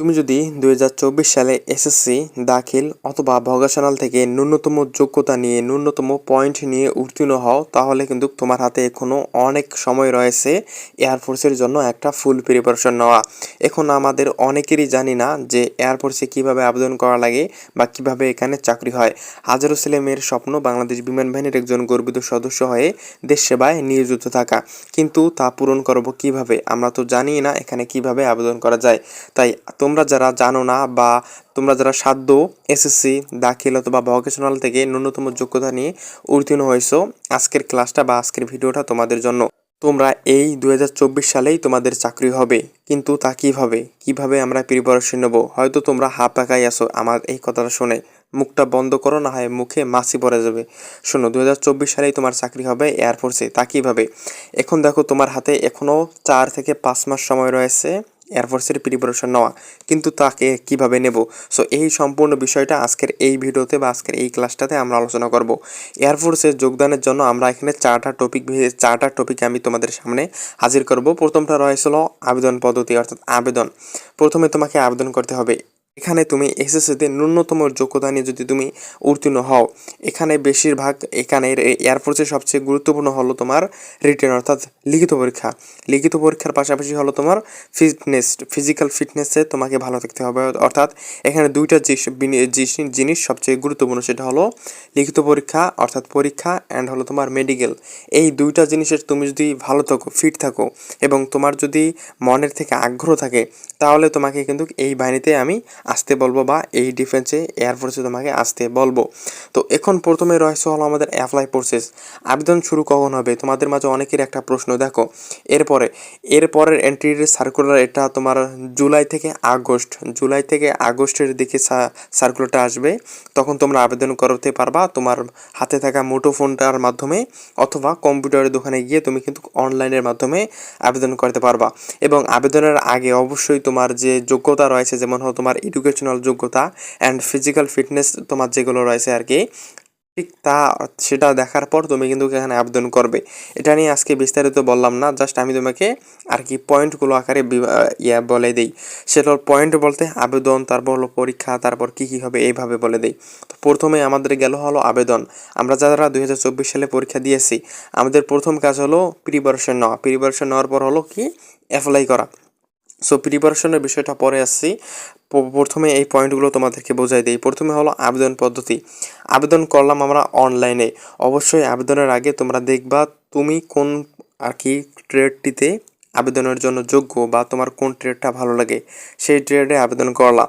তুমি যদি দু হাজার চব্বিশ সালে এসএসসি দাখিল অথবা ভোকেশনাল থেকে ন্যূনতম যোগ্যতা নিয়ে ন্যূনতম পয়েন্ট নিয়ে উত্তীর্ণ হও, তাহলে কিন্তু তোমার হাতে এখনও অনেক সময় রয়েছে এয়ারফোর্সের জন্য একটা ফুল প্রিপারেশন নেওয়া। এখন আমাদের অনেকেরই জানি না যে এয়ারফোর্সে কীভাবে আবেদন করা লাগে বা কীভাবে এখানে চাকরি হয়। হাজারো ছেলে মেয়ের স্বপ্ন বাংলাদেশ বিমান বাহিনীর একজন গর্বিত সদস্য হয়ে দেশ সেবায় নিয়োজিত থাকা। কিন্তু তা পূরণ করব কীভাবে? আমরা তো জানি না এখানে কীভাবে আবেদন করা যায়। তাই তোমরা যারা জানো না বা তোমরা যারা সাধ্য এসএসসি, দাখিল অথবা ভোকেশনাল থেকে ন্যূনতম যোগ্যতা নিয়ে উত্তীর্ণ হয়েছো, আজকের ক্লাসটা বা আজকের ভিডিওটা তোমাদের জন্য। তোমরা এই দু হাজার চব্বিশ সালেই তোমাদের চাকরি হবে, কিন্তু তা কীভাবে? কীভাবে আমরা প্রিপারেশন নেব? হয়তো তোমরা হাফ পাকাই আসো আমার এই কথাটা শুনে। মুখটা বন্ধ করো, না হয় মুখে মাছি পড়ে যাবে। শোনো দু হাজার চব্বিশ সালেই তোমার চাকরি হবে এয়ারফোর্সে তা কীভাবে? এখন দেখো তোমার হাতে এখনও চার থেকে পাঁচ মাস সময় রয়েছে। এয়ারফোর্সের প্রিপারেশন নেওয়া। কিন্তু তাকে কীভাবে নেব? সো এই সম্পূর্ণ বিষয়টা আজকের এই ভিডিওতে বা আজকের এই ক্লাসটাতে আমরা আলোচনা করব। এয়ারফোর্সে যোগদানের জন্য আমরা এখানে চারটা টপিক চারটা টপিক আমি তোমাদের সামনে হাজির করব। প্রথমটা রয়েছিল আবেদন পদ্ধতি, অর্থাৎ আবেদন। প্রথমে তোমাকে আবেদন করতে হবে এখানে তুমি এসএসসিতে ন্যূনতম যোগ্যতা নিয়ে যদি তুমি উত্তীর্ণ হও, এখানে বেশিরভাগ এখানে এয়ারফোর্সের সবচেয়ে গুরুত্বপূর্ণ হলো তোমার রিটেন অর্থাৎ লিখিত পরীক্ষা। লিখিত পরীক্ষার পাশাপাশি হলো তোমার ফিটনেস ফিজিক্যাল ফিটনেসে তোমাকে ভালো থাকতে হবে। অর্থাৎ এখানে দুইটা জিনিস সবচেয়ে গুরুত্বপূর্ণ, সেটা হলো লিখিত পরীক্ষা, অর্থাৎ পরীক্ষা অ্যান্ড হলো তোমার মেডিকেল এই দুইটা জিনিসের তুমি যদি ভালো থাকো ফিট থাকো, এবং তোমার যদি মনের থেকে আগ্রহ থাকে, তাহলে তোমাকে কিন্তু এই বাহিনীতে আমি আসতে বলব বা এই ডিফেন্সে এয়ারফোর্সে তোমাকে আসতে বলব। তো এখন প্রথমে রয়েছে হলো আমাদের অ্যাপ্লাই প্রসেস আবেদন শুরু কখন হবে? তোমাদের মাঝে অনেকের একটা প্রশ্ন, দেখো। এরপরে, এরপরের এন্ট্রির সার্কুলার এটা তোমার জুলাই থেকে আগস্ট। জুলাই থেকে আগস্টের দিকে সার্কুলারটা আসবে। তখন তোমরা আবেদন করতে পারবা তোমার হাতে থাকা মুঠো ফোনটার মাধ্যমে অথবা কম্পিউটারের দোকানে গিয়ে তুমি কিন্তু অনলাইনের মাধ্যমে আবেদন করতে পারবা। এবং আবেদনের আগে অবশ্যই তোমার যে যোগ্যতা রয়েছে, যেমন তোমার এডুকেশনাল যোগ্যতা অ্যান্ড ফিজিক্যাল ফিটনেস তোমার যেগুলো রয়েছে আর কি ঠিক তা, সেটা দেখার পর তুমি কিন্তু এখানে আবেদন করবে। এটা নিয়ে আজকে বিস্তারিত বললাম না জাস্ট আমি তোমাকে আর কি পয়েন্টগুলো আকারে ইয়া বলে দিই। সেটার পয়েন্ট বলতে আবেদন, তারপর হলো পরীক্ষা, তারপর কি কি হবে, এইভাবে বলে দিই। তো প্রথমে আমাদের গেল হলো আবেদন। আমরা যারা দুই হাজার চব্বিশ সালে পরীক্ষা দিয়েছি, আমাদের প্রথম কাজ হলো প্রিপারেশন নেওয়া। প্রিপারেশন নেওয়ার পর হলো কি অ্যাপ্লাই করা। সো প্রিপারেশনের বিষয়টা পরে আসছি। প্রথমে এই পয়েন্টগুলো তোমাদেরকে বোঝাই দিই। প্রথমে হলো আবেদন পদ্ধতি। আবেদন করলাম আমরা অনলাইনে অবশ্যই আবেদনের আগে তোমরা দেখবা তুমি কোন আর কি ট্রেডটিতে আবেদনের জন্য যোগ্য বা তোমার কোন ট্রেডটা ভালো লাগে, সেই ট্রেডে আবেদন করলা।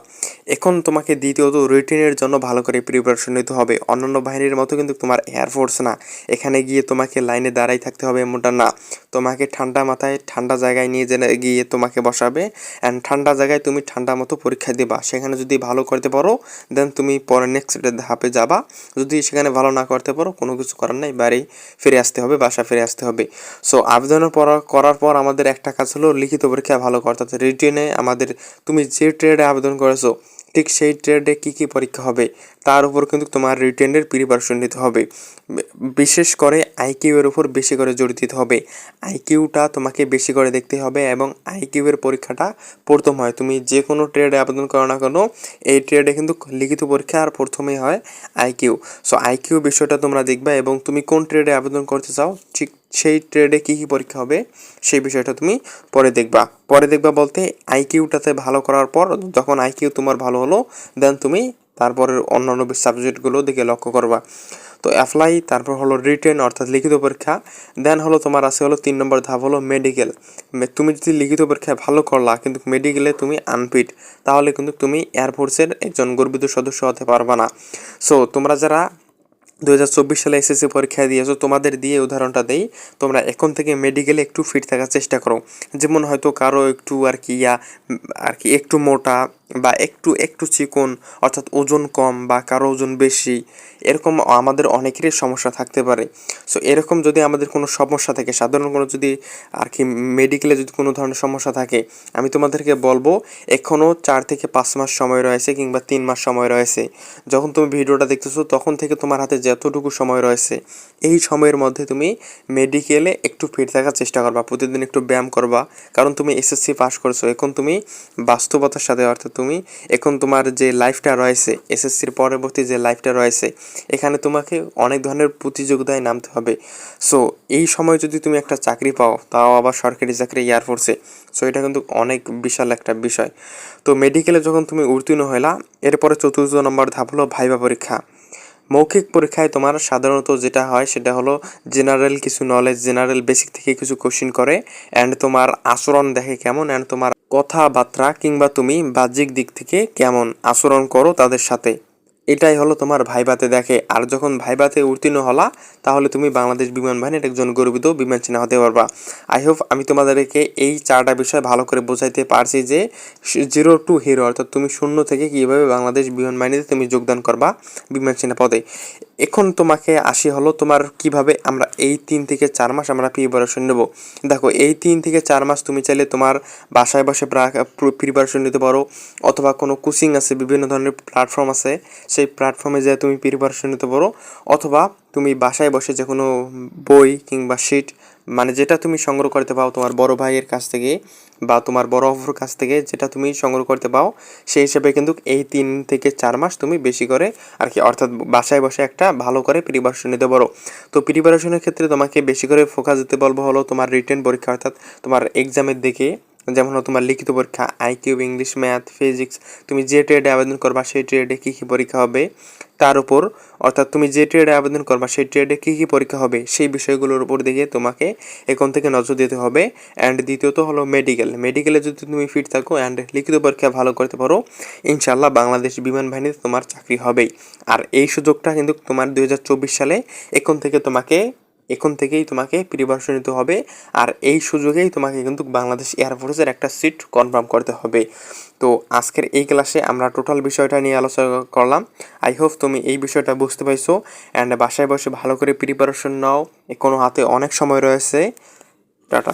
এখন তোমাকে দ্বিতীয়ত রিটেনের জন্য ভালো করে প্রিপারেশন নিতে হবে। অন্যান্য বাহিনীর মতো কিন্তু তোমার এয়ারফোর্স না। এখানে গিয়ে তোমাকে লাইনে দাঁড়াই থাকতে হবে এমনটা না। তোমাকে ঠান্ডা মাথায় ঠান্ডা জায়গায় নিয়ে গিয়ে তোমাকে বসাবে। অ্যান্ড ঠান্ডা জায়গায় তুমি ঠান্ডা মতো পরীক্ষা দিবা। সেখানে যদি ভালো করতে পারো দেন তুমি পরে নেক্সট ধাপে যাবা। যদি সেখানে ভালো না করতে পারো, কোনো কিছু করার নাই। বাড়ি ফিরে আসতে হবে বাসা ফিরে আসতে হবে। সো আবেদন করার পর আমাদের একটা কাজ হলো লিখিত পরীক্ষা ভালো করা অর্থাৎ রিটেনে আমাদের তুমি যে ট্রেডে আবেদন করেছ, ঠিক সেই ট্রেডে কী কী পরীক্ষা হবে, তার উপর কিন্তু তোমার রিটেনের প্রিপারেশন নিতে হবে। বিশেষ করে আইকিউ এর উপর বেশি করে জোর দিতে হবে। আইকিউটা তোমাকে বেশি করে দেখতে হবে এবং আইকিউ এর পরীক্ষাটা প্রথম হয়। তুমি যে কোনো ট্রেডে আবেদন করো না কেন, এই ট্রেডে কিন্তু লিখিত পরীক্ষা আর প্রথমেই হয় আইকিউ সো আইকিউ বিষয়টা তোমরা দেখবে এবং তুমি কোন ট্রেডে আবেদন করতে চাও, ঠিক সেই ট্রেডে কী কী পরীক্ষা হবে, সেই বিষয়টা তুমি পরে দেখবা। পরে দেখবা বলতে আইকিউটাতে ভালো করার পর যখন আইকিউ তোমার ভালো হলো দেন তুমি তারপরের অন্যান্য সাবজেক্টগুলো দিকে লক্ষ্য করবা। তো অ্যাপ্লাই তারপর হলো রিটেন অর্থাৎ লিখিত পরীক্ষা দেন হলো তোমার আছে হলো তিন নম্বর ধাপ হলো মেডিকেল তুমি যদি লিখিত পরীক্ষায় ভালো করলা, কিন্তু মেডিকেলে তুমি আনফিট তাহলে কিন্তু তুমি এয়ারফোর্সের একজন গর্বিত সদস্য হতে পারবা না। সো তোমরা যারা দু হাজার চব্বিশ সালে এসএসসি পরীক্ষা দিয়েছ তোমাদের দিয়ে উদাহরণটা দেই। তোমরা এখন থেকে মেডিকেলে একটু ফিট থাকার চেষ্টা করো। যেমন হয়তো কারও একটু আর কি ইয়া আর কি একটু মোটা বা একটু একটু চিকন, অর্থাৎ ওজন কম বা কারও ওজন বেশি, এরকম আমাদের অনেকেরই সমস্যা থাকতে পারে। সো এরকম যদি আমাদের কোনো সমস্যা থাকে, সাধারণ কোনো যদি আর কি মেডিকেলে যদি কোনো ধরনের সমস্যা থাকে, আমি তোমাদেরকে বলব এখনও চার থেকে পাঁচ মাস সময় রয়েছে কিংবা তিন মাস সময় রয়েছে। যখন তুমি ভিডিওটা দেখতেছো, তখন থেকে তোমার হাতে যতটুকু সময় রয়েছে, এই সময়ের মধ্যে তুমি মেডিকেলে একটু ফিট থাকার চেষ্টা করবা, প্রতিদিন একটু ব্যায়াম করবা, কারণ তুমি এসএসসি পাস করেছ, এখন তুমি বাস্তবতার সাথে, অর্থাৎ তুমি। এখন তোমার যে লাইফটা রয়েছে এসএসসির পরবর্তী যে লাইফটা রয়েছে, এখানে তোমাকে অনেক ধরনের প্রতিযোগিতায় নামতে হবে। সো এই সময় যদি তুমি একটা চাকরি পাও, তাও আবার সরকারি চাকরি এয়ারফোর্সে সো এটা কিন্তু অনেক বিশাল একটা বিষয়। তো মেডিকেলে যখন তুমি উত্তীর্ণ হইলা, এরপরে চতুর্থ নম্বর ধাপ হলো ভাইবা পরীক্ষা। মৌখিক পরীক্ষায় তোমার সাধারণত যেটা হয় সেটা হলো জেনারেল কিছু নলেজ জেনারেল বেসিক থেকে কিছু কোশ্চিন করে অ্যান্ড তোমার আচরণ দেখে কেমন অ্যান্ড তোমার কথাবার্তা কিংবা তুমি বাহ্যিক দিক থেকে কেমন আচরণ করো তাদের সাথে। এটাই হলো তোমার ভাইবাতে দেখে। আর যখন ভাইবাতে উত্তীর্ণ হলা, তাহলে তুমি বাংলাদেশ বিমান বাহিনীর একজন গর্বিত বিমান চিহ্ন হতে পারবা। আই হোপ আমি তোমাদেরকে এই চারটা বিষয় ভালো করে বোঝাইতে পারছি যে জিরো টু হিরো অর্থাৎ তুমি শূন্য থেকে কীভাবে বাংলাদেশ বিমান বাহিনীতে তুমি যোগদান করবা বিমান চিহ্ন পদে। এখন তোমাকে আসি হলো তোমার কীভাবে আমরা এই তিন থেকে চার মাস আমরা প্রিপারেশন নেব। দেখো, এই তিন থেকে চার মাস তুমি চাইলে তোমার বাসায় বসে প্রিপারেশন নিতে পারো। অথবা কোনো কোচিং আছে, বিভিন্ন ধরনের প্ল্যাটফর্ম আছে। সেই প্ল্যাটফর্মে যেয়ে তুমি প্রিপারেশন নিতে পারো। অথবা তুমি বাসায় বসে যে কোনো বই কিংবা শিট মানে যেটা তুমি সংগ্রহ করতে পাও তোমার বড় ভাইয়ের কাছ থেকে বা তোমার বড় অফুর কাছ থেকে যেটা তুমি সংগ্রহ করতে পাও, সেই হিসেবে কিন্তু এই তিন থেকে চার মাস তুমি বেশি করে আর কি, অর্থাৎ বাসায় বসে একটা ভালো করে প্রিপারেশন নিতে পারো। তো প্রিপারেশনের ক্ষেত্রে তোমাকে বেশি করে ফোকাস দিতে বলব হলো তোমার রিটেন পরীক্ষা, অর্থাৎ তোমার এক্সামের দিকে। যেমন তোমার লিখিত পরীক্ষা আইকিউ ইংলিশ ম্যাথ ফিজিক্স তুমি যে ট্রেডে আবেদন করবা সেই ট্রেডে কী কী পরীক্ষা হবে? তার উপর, অর্থাৎ তুমি যে ট্রেডে আবেদন করবা সেই ট্রেডে কী কী পরীক্ষা হবে? সেই বিষয়গুলোর উপর দিকে তোমাকে এখন থেকে নজর দিতে হবে। অ্যান্ড দ্বিতীয়ত হলো মেডিকেল মেডিকেলে যদি তুমি ফিট থাকো অ্যান্ড লিখিত পরীক্ষা ভালো করতে পারো ইনশাল্লাহ বাংলাদেশ বিমান বাহিনীতে তোমার চাকরি হবেই। আর এই সুযোগটা কিন্তু তোমার দু হাজার চব্বিশ সালে এখন থেকে তোমাকে এখন থেকেই তোমাকে প্রিপারেশন নিতে হবে। আর এই সুযোগেই তোমাকে কিন্তু বাংলাদেশ এয়ারফোর্সের একটা সিট কনফার্ম করতে হবে। তো আজকের এই ক্লাসে আমরা টোটাল বিষয়টা নিয়ে আলোচনা করলাম। আই হোপ তুমি এই বিষয়টা বুঝতে পারছ। অ্যান্ড বাসায় বসে ভালো করে প্রিপারেশন নাও। কোনো হাতে অনেক সময় রয়েছে। টাটা।